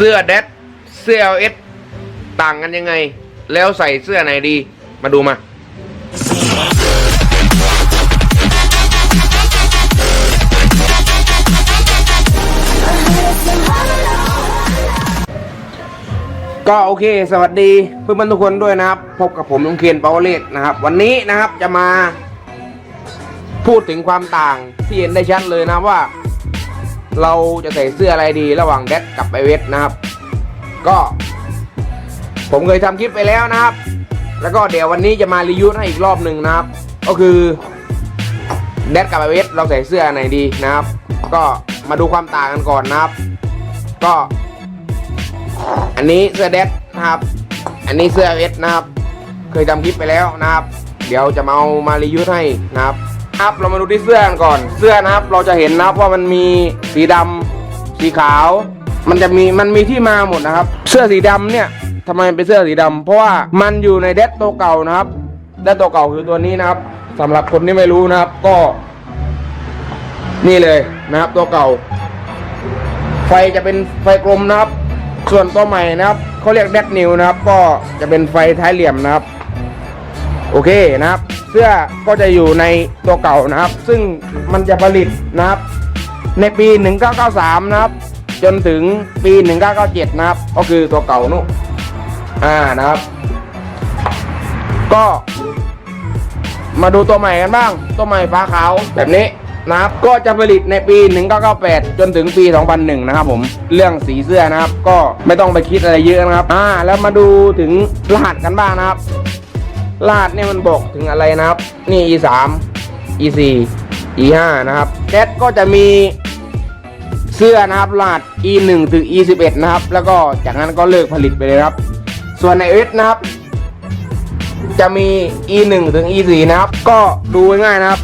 เสื้อเดดเสื้อเอสต่างกันยังไง แล้วใส่เสื้อไหนดี มาดูมา ก็โอเค สวัสดีเพื่อนๆทุกคนด้วยนะครับ พบกับผมลุงเคียนเปาเลตนะครับ วันนี้นะครับจะมา พูดถึงความต่างที่เห็นได้ชัดเลยนะว่า เราจะใส่เสื้ออะไรดีระหว่างแดดกับไอเวสนะครับ ก็ ผมเคยทำคลิปไปแล้วนะครับ แล้วก็เดี๋ยววันนี้จะมารีวิวให้อีกรอบหนึ่งนะครับ ก็คือแดดกับไอเวสเราใส่เสื้อไหนดีนะครับ ก็มาดูความต่างกันก่อนนะครับ ก็ อันนี้เสื้อแดดนะครับ อันนี้เสื้อเวสนะครับ เคยทำคลิปไปแล้วนะครับ เดี๋ยวจะมาเอามารีวิวให้นะครับ ครับเรามาดูที่เสื้อกันก่อนเสื้อนะครับ เราจะเห็นนะครับว่ามันมีสีดำสีขาว มันจะมีมันมีที่มาหมดนะครับ เสื้อสีดำเนี่ยทำไมเป็นเสื้อสีดำเพราะว่ามันอยู่ในเดดตัวเก่านะครับเดดตัวเก่าคือตัวนี้นะครับสำหรับคนที่ไม่รู้นะครับก็ นี่เลยนะครับตัวเก่า ไฟจะเป็นไฟกลมนะครับ ส่วนตัวใหม่นะครับเขาเรียกแดดนิวนะครับ ก็จะเป็นไฟท้ายเหลี่ยมนะครับ โอเคนะครับ เสื้อก็จะอยู่ในตัวเก่านะครับ ซึ่งมันจะผลิตนะครับ ในปี 1993 นะครับ จนถึงปี 1997 นะครับ ก็คือตัวเก่านู่นอ่านะครับ ก็มาดูตัวใหม่กันบ้าง ตัวใหม่ฟ้าขาวแบบนี้นะครับ ก็จะผลิตในปี 1998 จนถึงปี 2001 นะครับผม เรื่องสีเสื้อนะครับ ก็ไม่ต้องไปคิดอะไรเยอะนะครับ อ่า แล้วมาดูถึงรหัสกันบ้างนะครับ รหัสเนี่ยมันบอกถึงอะไรนะครับ นี่ e 3 e 4 e 5นะครับแดดก็จะมีเสื้อนะครับรหัส e 1ถึง e 11นะครับ แล้วก็จากนั้นก็เลิกผลิตไปเลยครับ ส่วนในเอสนะครับ จะมี e 1ถึง e 4นะครับ ก็ดูง่ายๆนะครับ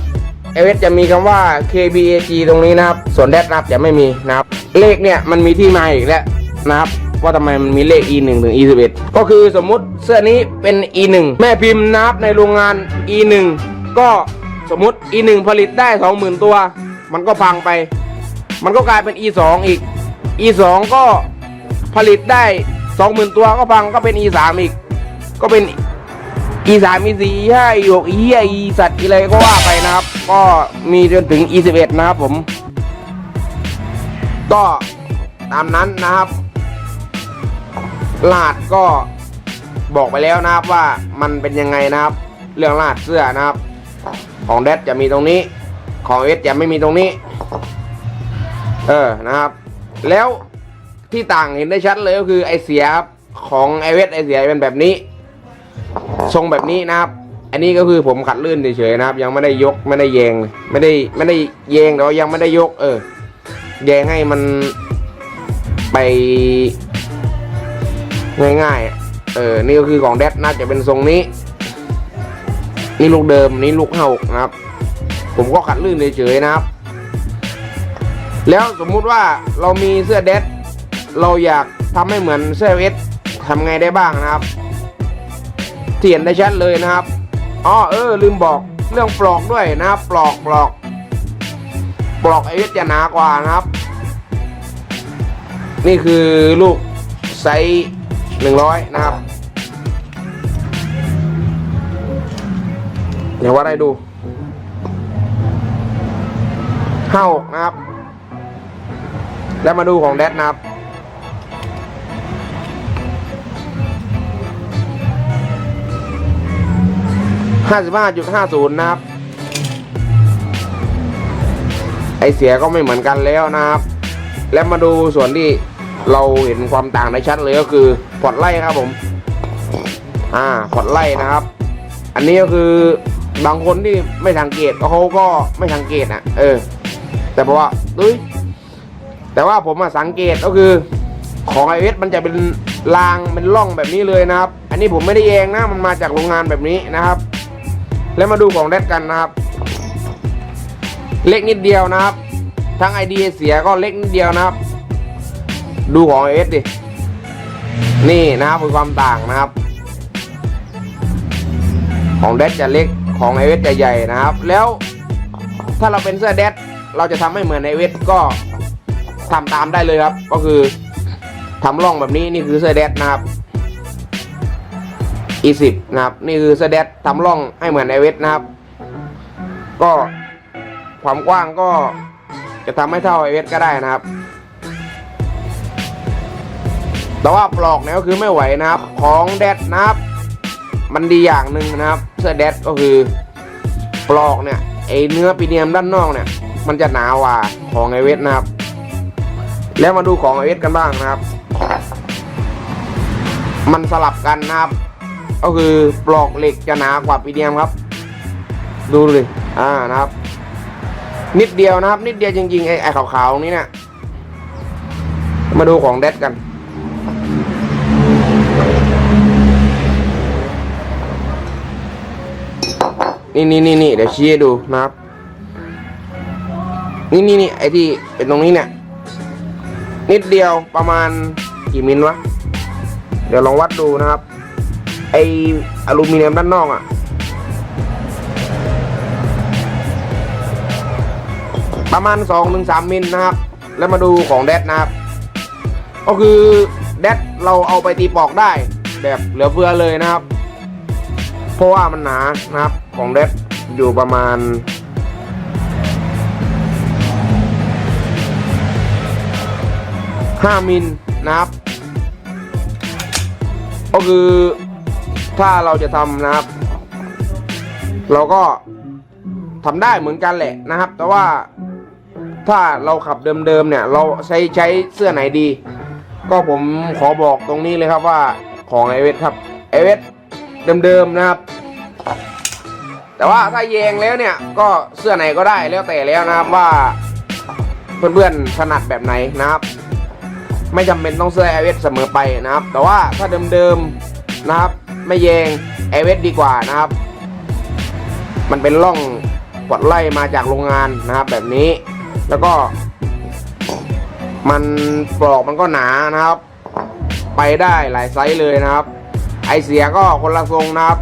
เอสจะมีคำว่า kbag ตรงนี้นะครับ ส่วนแดดนะครับจะไม่มีนะครับ เลขเนี่ยมันมีที่มาอีกแล้วนะครับ ว่าทำไมมันมีเลข e 1ถึง e 11ก็คือสมมุติเสื้อนี้เป็น e 1แม่พิมพ์นับในโรงงาน e 1ก็สมมุติ e 1ผลิตได้ 20,000 ตัว มันก็พังไป มันก็กลายเป็น e 2อีก e 2ก็ผลิตได้ 20,000 ตัวก็พังก็เป็น e 3อีก ก็เป็น e 3 e 4 e 5 e 6 e 5 e สัตว์อะไรก็ว่าไปนะครับ ก็มีจนถึง e 11นะครับผม ก็ตามนั้นนะครับ ลาดก็บอกไปแล้วนะครับว่ามันเป็นยังไงนะครับ เรื่องลาดเสื้อนะครับ ของแดดจะมีตรงนี้ ของเอสจะไม่มีตรงนี้ เออนะครับ แล้วที่ต่างเห็นได้ชัดเลยก็คือไอเสียครับของไอเวสไอเสียเป็นแบบนี้ ทรงแบบนี้นะครับ อันนี้ก็คือผมขัดลื่นเฉยๆนะครับ ยังไม่ได้ยกไม่ได้แยงไม่ได้ไม่ได้แยงแต่ว่ายังไม่ได้ยก เออแยงให้มันไป ง่ายๆ เออ นี่ก็คือของแดดน่าจะเป็นทรงนี้ นี่ลูกเดิม นี่ลูกห้าหกนะครับ ผมก็ขัดลื่นเฉยๆนะครับ แล้วสมมุติว่าเรามีเสื้อแดดเราอยากทำให้เหมือนเสื้อเอสทำไงได้บ้างนะครับเทียนได้ชัดเลยนะครับอ๋อเออ ลืมบอกเรื่องปลอกด้วยนะครับ ปลอกปลอก ปลอกไอเอสจะหนากว่านะครับ นี่คือลูกไซส์ หนึ่งร้อยนะครับ เดี๋ยวว่าได้ดูห้าหกนะครับ แล้วมาดูของแดดนะครับห้าสิบห้าจุดห้าศูนย์นะครับ ไอเสียก็ไม่เหมือนกันแล้วนะครับ แล้วมาดูส่วนที่ เราเห็นความต่างได้ชัดเลยก็คือพอร์ตไล่ครับผม อ่าพอร์ตไล่นะครับ อันนี้ก็คือบางคนที่ไม่สังเกตเขาก็ไม่สังเกตอะ เออ แต่เพราะว่าเอ้ยแต่ว่าผมมาสังเกตก็คือ ของไอเอสมันจะเป็นรางเป็นร่องแบบนี้เลยนะครับ อันนี้ผมไม่ได้แยงนะมันมาจากโรงงานแบบนี้นะครับ แล้วมาดูของแดดกันนะครับ เล็กนิดเดียวนะครับ ทั้งไอเดียเสียก็เล็กนิดเดียวนะครับ ดูของเอสดิ นี่นะครับคือความต่างนะครับ ของแดดจะเล็กของไอเวสจะใหญ่นะครับ แล้วถ้าเราเป็นเสื้อแดดเราจะทำให้เหมือนไอเวสก็ทำตามได้เลยครับ ก็คือทำร่องแบบนี้นี่คือเสื้อแดดนะครับ E10 นะครับนี่คือเสื้อแดดทำร่องให้เหมือนไอเวสนะครับ ก็ความกว้างก็จะทำให้เท่าไอเวสก็ได้นะครับ แต่ว่าปลอกเนี่ยก็คือไม่ไหวนะครับ ของแดดนะครับ มันดีอย่างหนึ่งนะครับ เสื้อแดดก็คือปลอกเนี่ยไอเนื้อปีเนียมด้านนอกเนี่ย มันจะหนากว่าของไอเวสนะครับ แล้วมาดูของไอเวสกันบ้างนะครับ มันสลับกันนะครับ ก็คือปลอกเหล็กจะหนากว่าปีเนียมครับ ดูเลยอ่านะครับ นิดเดียวนะครับ นิดเดียวจริงๆไอ้ไอขาวๆนี้เนี่ยมาดูของแดดกัน นี่นี่นี่นี่เดี๋ยวชี้ให้ดูนะครับ นี่นี่นี่ไอที่เป็นตรงนี้เนี่ย นิดเดียวประมาณกี่มิลวะ เดี๋ยวลองวัดดูนะครับ ไออลูมิเนียมด้านนอกอะ่ะ ประมาณ2-3ถึงมิลนะครับ แล้วมาดูของแดดนะครับ ก็คือแดดเราเอาไปตีปอกได้ แบบเหลือเฟือเลยนะครับ เพราะว่ามันหนานะครับ ของแดดอยู่ประมาณ 5 มิลนะครับ ก็คือถ้าเราจะทำนะครับ เราก็ทำได้เหมือนกันแหละนะครับ แต่ว่าถ้าเราขับเดิมๆเนี่ย เราใช้ใช้เสื้อไหนดี ก็ผมขอบอกตรงนี้เลยครับว่าของไอเวสครับไอเวสเดิมๆนะครับ แต่ว่าถ้าแยงแล้วเนี่ยก็เสื้อไหนก็ได้แล้วแต่แล้วนะครับว่า เพื่อนๆถนัดแบบไหนนะครับ ไม่จำเป็นต้องเสื้อไอเวสเสมอไปนะครับ แต่ว่าถ้าเดิมๆนะครับ ไม่แยงไอเวสดีกว่านะครับ มันเป็นร่องกดไล่มาจากโรงงานนะครับ แบบนี้แล้วก็ มันปลอกมันก็หนานะครับ ไปได้หลายไซส์เลยนะครับ ไอเสียก็คนละทรงนะครับ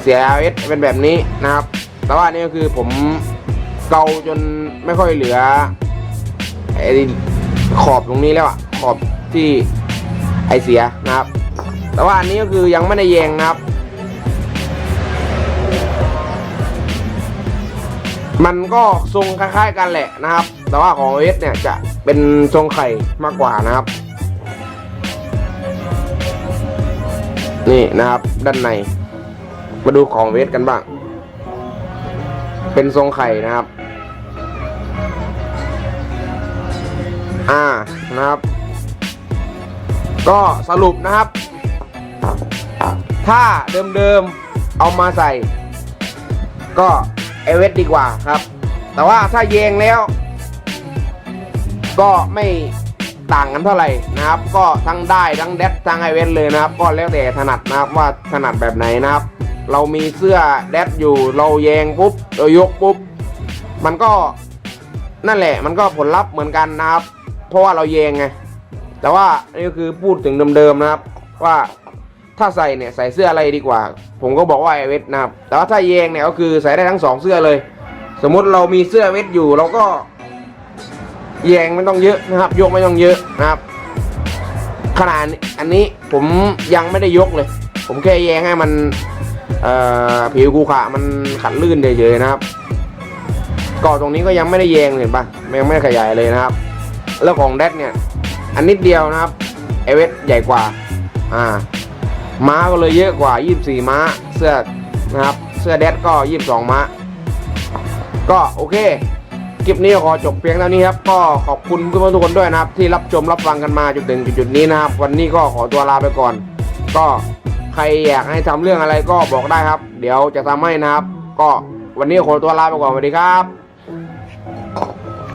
เสียเอสเป็นแบบนี้นะครับ แต่ว่านี่ก็คือผมเกาจนไม่ค่อยเหลือไอขอบตรงนี้แล้วอะขอบที่ไอเสียนะครับ แต่ว่าอันนี้ก็คือยังไม่ได้แยงนะครับ มันก็ทรงคล้ายๆกันแหละนะครับ แต่ว่าของเอสเนี่ยจะเป็นทรงไข่มากกว่านะครับ นี่นะครับด้านใน มาดูของเวสกันบ้าง เป็นทรงไข่นะครับ อ่า นะครับ ก็สรุปนะครับ ถ้าเดิมๆ เอามาใส่ ก็เอเวสดีกว่าครับ แต่ว่าถ้าแยงแล้ว ก็ไม่ต่างกันเท่าไหร่นะครับ ก็ทั้งได้ทั้งแดดทั้งไอเวสเลยนะครับ ก็แล้วแต่ถนัดนะครับว่าถนัดแบบไหนนะครับ เรามีเสื้อแดดอยู่เราแยงปุ๊บเรายกปุ๊บ มันก็นั่นแหละมันก็ผลลัพธ์เหมือนกันนะครับ เพราะว่าเราแยงไงแต่ว่านี่ก็คือพูดถึงเดิมๆนะครับ ว่าถ้าใส่เนี่ยใส่เสื้ออะไรดีกว่า ผมก็บอกว่าไอเวสนะครับ แต่ว่าถ้าแยงเนี่ยก็คือใส่ได้ทั้งสองเสื้อเลย สมมุติเรามีเสื้อเวสอยู่เราก็แยงไม่ต้องเยอะนะครับ ยกไม่ต้องเยอะนะครับขนาดอันนี้ผมยังไม่ได้ยกเลย ผมแค่แยงให้มัน ผิวกูขะมันขัดลื่นเฉยๆนะครับก่อตรงนี้ก็ยังไม่ได้แยงเห็นปะยังไม่ได้ขยายเลยนะครับ แล้วของแดดเนี่ย อันนิดเดียวนะครับเอเวสใหญ่กว่า อ่า ม้าก็เลยเยอะกว่า 24 ม้า เสื้อนะครับ เสื้อแดดก็ 22 ม้า ก็โอเค คลิปนี้ขอจบเพียงเท่านี้ครับ ก็ขอบคุณเพื่อนทุกคนด้วยนะครับ ที่รับชมรับฟังกันมาจนถึงจุดนี้นะครับ วันนี้ก็ขอตัวลาไปก่อน ก็ ใครอยากให้ทำเรื่องอะไรก็บอกได้ครับ เดี๋ยวจะทำให้นะครับ ก็วันนี้ขอตัวลาไปก่อนสวัสดีครับ